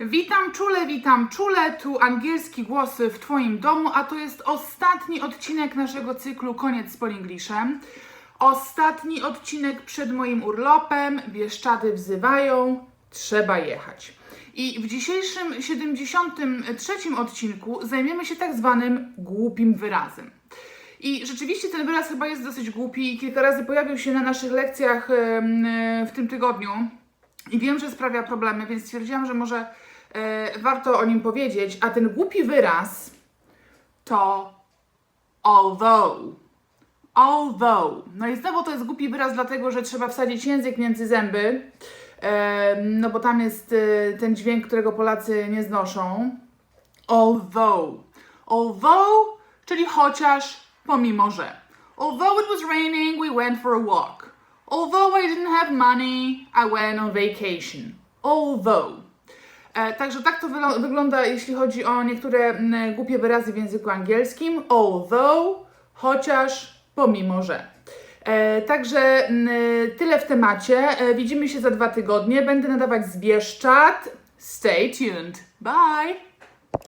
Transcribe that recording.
Witam czule, witam czule, tu angielski głosy w Twoim domu, a to jest ostatni odcinek naszego cyklu Koniec z Polinglishem. Ostatni odcinek przed moim urlopem, Bieszczady wzywają, trzeba jechać. I w dzisiejszym 73 odcinku zajmiemy się tak zwanym głupim wyrazem. I rzeczywiście ten wyraz chyba jest dosyć głupi i kilka razy pojawił się na naszych lekcjach w tym tygodniu. I wiem, że sprawia problemy, więc stwierdziłam, że może e, warto o nim powiedzieć. A ten głupi wyraz to although. Although. No i znowu to jest głupi wyraz, dlatego że trzeba wsadzić język między zęby. E, no bo tam jest e, ten dźwięk, którego Polacy nie znoszą. Although. Although, czyli chociaż, pomimo że. Although it was raining, we went for a walk. Although I didn't have money, I went on vacation. Although. E, także tak to wygląda, jeśli chodzi o niektóre głupie wyrazy w języku angielskim. Although, chociaż, pomimo że. E, także tyle w temacie. E, widzimy się za dwa tygodnie. Będę nadawać z Bieszczad. Stay tuned. Bye!